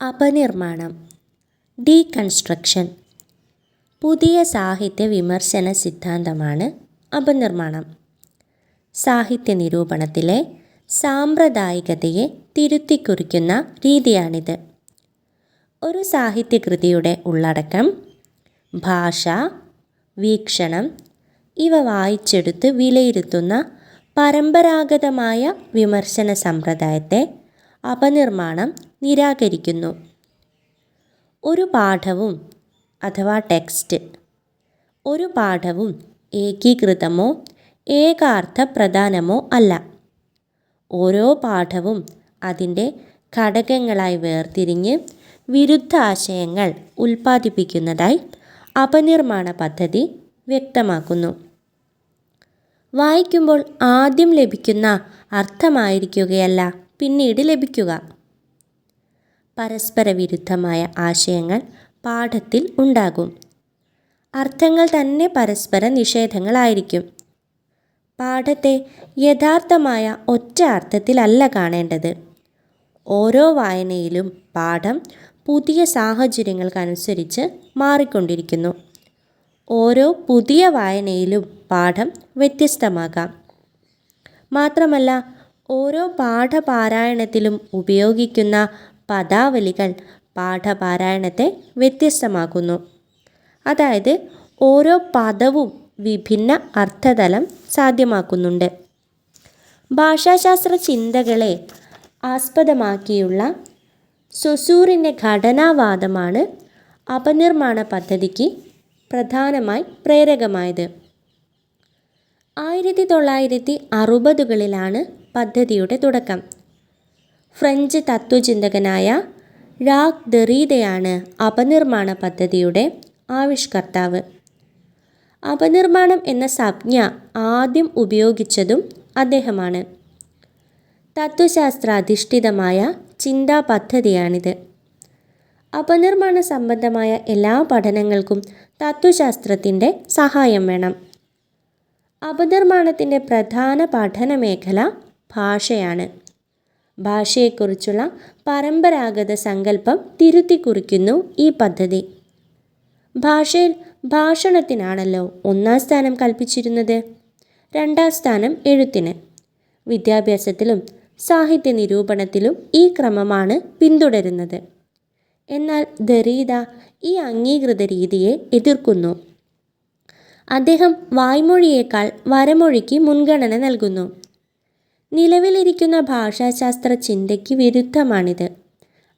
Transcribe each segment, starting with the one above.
അപനിർമ്മാണം. Deconstruction. പുതിയ സാഹിത്യ വിമർശന സിദ്ധാന്തമാണ് അപനിർമ്മാണം. സാഹിത്യ നിരൂപണത്തിലെ സാമ്പ്രദായികതയെ തിരുത്തിക്കുറിക്കുന്ന രീതിയാണിത്. ഒരു സാഹിത്യകൃതിയുടെ ഉള്ളടക്കം ഭാഷ വീക്ഷണം ഇവ വായിച്ചെടുത്ത് വിലയിരുത്തുന്ന പരമ്പരാഗതമായ വിമർശന സമ്പ്രദായത്തെ അപനിർമ്മാണം നിരാകരിക്കുന്നു. ഒരു പാഠവും അഥവാ ടെക്സ്റ്റ് ഒരു പാഠവും ഏകീകൃതമോ ഏകാർത്ഥ പ്രധാനമോ അല്ല. ഓരോ പാഠവും അതിന്റെ ഘടകങ്ങളായി വേർതിരിഞ്ഞ് വിരുദ്ധ ആശയങ്ങൾ ഉൽപ്പാദിപ്പിക്കുന്നതായി അപനിർമ്മാണ പദ്ധതി വ്യക്തമാക്കുന്നു. വായിക്കുമ്പോൾ ആദ്യം ലഭിക്കുന്ന അർത്ഥമായിരിക്കുകയല്ല പിന്നീട് ലഭിക്കുക. പരസ്പര വിരുദ്ധമായ ആശയങ്ങൾ പാഠത്തിൽ ഉണ്ടാകും. അർത്ഥങ്ങൾ തന്നെ പരസ്പര നിഷേധങ്ങളായിരിക്കും. പാഠത്തെ യഥാർത്ഥമായ ഒറ്റ അർത്ഥത്തിലല്ല കാണേണ്ടത്. ഓരോ വായനയിലും പാഠം പുതിയ സാഹചര്യങ്ങൾക്കനുസരിച്ച് മാറിക്കൊണ്ടിരിക്കുന്നു. ഓരോ പുതിയ വായനയിലും പാഠം വ്യത്യസ്തമാകാം. മാത്രമല്ല ഓരോ പാഠപാരായണത്തിലും ഉപയോഗിക്കുന്ന പദാവലികൾ പാഠപാരായണത്തെ വ്യത്യസ്തമാക്കുന്നു. അതായത് ഓരോ പദവും വിഭിന്ന അർത്ഥതലം സാധ്യമാക്കുന്നുണ്ട്. ഭാഷാശാസ്ത്ര ചിന്തകളെ ആസ്പദമാക്കിയുള്ള സൊസൂറിന്റെ ഘടനാവാദമാണ് അപനിർമ്മാണ പദ്ധതിക്ക് പ്രധാനമായി പ്രേരകമായത്. ആയിരത്തി തൊള്ളായിരത്തി അറുപതുകളിലാണ് പദ്ധതിയുടെ തുടക്കം. ഫ്രഞ്ച് തത്വചിന്തകനായ റാക് ദെറീദയാണ് അപനിർമ്മാണ പദ്ധതിയുടെ ആവിഷ്കർത്താവ്. അപനിർമ്മാണം എന്ന സംജ്ഞ ആദ്യം ഉപയോഗിച്ചതും അദ്ദേഹമാണ്. തത്വശാസ്ത്രാധിഷ്ഠിതമായ ചിന്താ പദ്ധതിയാണിത്. അപനിർമ്മാണ സംബന്ധമായ എല്ലാ പഠനങ്ങൾക്കും തത്വശാസ്ത്രത്തിന്റെ സഹായം വേണം. അപനിർമ്മാണത്തിന്റെ പ്രധാന പഠന മേഖല ഭാഷയാണ്. ഭാഷയെക്കുറിച്ചുള്ള പരമ്പരാഗത സങ്കല്പം തിരുത്തിക്കുറിക്കുന്നു ഈ പദ്ധതി. ഭാഷയിൽ ഭാഷണത്തിനാണല്ലോ ഒന്നാം സ്ഥാനം കൽപ്പിച്ചിരുന്നത്. രണ്ടാം സ്ഥാനം എഴുത്തിന്. വിദ്യാഭ്യാസത്തിലും സാഹിത്യ നിരൂപണത്തിലും ഈ ക്രമമാണ് പിന്തുടരുന്നത്. എന്നാൽ ദരീദ ഈ അംഗീകൃത രീതിയെ എതിർക്കുന്നു. അദ്ദേഹം വായ്മൊഴിയേക്കാൾ വരമൊഴിക്ക് മുൻഗണന നൽകുന്നു. നിലവിലിരിക്കുന്ന ഭാഷാശാസ്ത്ര ചിന്തയ്ക്ക് വിരുദ്ധമാണിത്.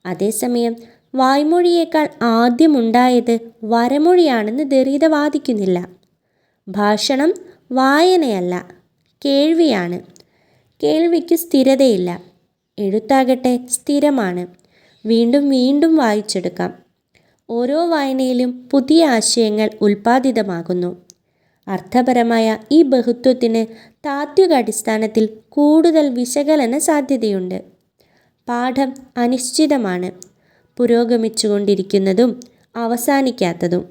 അതേസമയം വായ്മൊഴിയേക്കാൾ ആദ്യമുണ്ടായത് വരമൊഴിയാണെന്ന് ദരിത വാദിക്കുന്നില്ല. ഭാഷണം വായനയല്ല കേൾവിയാണ്. കേൾവിക്ക് സ്ഥിരതയില്ല എഴുത്താകട്ടെ സ്ഥിരമാണ്. വീണ്ടും വീണ്ടും വായിച്ചെടുക്കാം. ഓരോ വായനയിലും പുതിയ ആശയങ്ങൾ ഉൽപ്പാദിതമാകുന്നു. അർത്ഥപരമായ ഈ ബഹുത്വത്തിന് താത്വിക അടിസ്ഥാനത്തിൽ കൂടുതൽ വിശകലന സാധ്യതയുണ്ട്. പാഠം അനിശ്ചിതമാണ്. പുരോഗമിച്ചുകൊണ്ടിരിക്കുന്നതും അവസാനിക്കാത്തതും.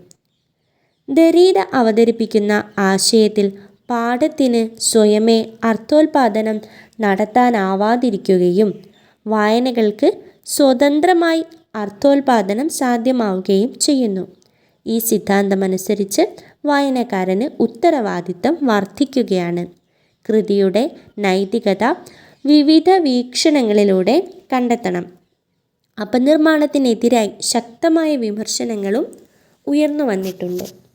ദരീത അവതരിപ്പിക്കുന്ന ആശയത്തിൽ പാഠത്തിന് സ്വയമേ അർത്ഥോൽപാദനം നടത്താനാവാതിരിക്കുകയും വായനകൾക്ക് സ്വതന്ത്രമായി അർത്ഥോൽപാദനം സാധ്യമാവുകയും ചെയ്യുന്നു. ഈ സിദ്ധാന്തമനുസരിച്ച് വായനക്കാരന് ഉത്തരവാദിത്തം വർദ്ധിക്കുകയാണ്. കൃതിയുടെ നൈതികത വിവിധ വീക്ഷണങ്ങളിലൂടെ കണ്ടെത്തണം. അപനിർമ്മാണത്തിനെതിരായി ശക്തമായ വിമർശനങ്ങളും ഉയർന്നു വന്നിട്ടുണ്ട്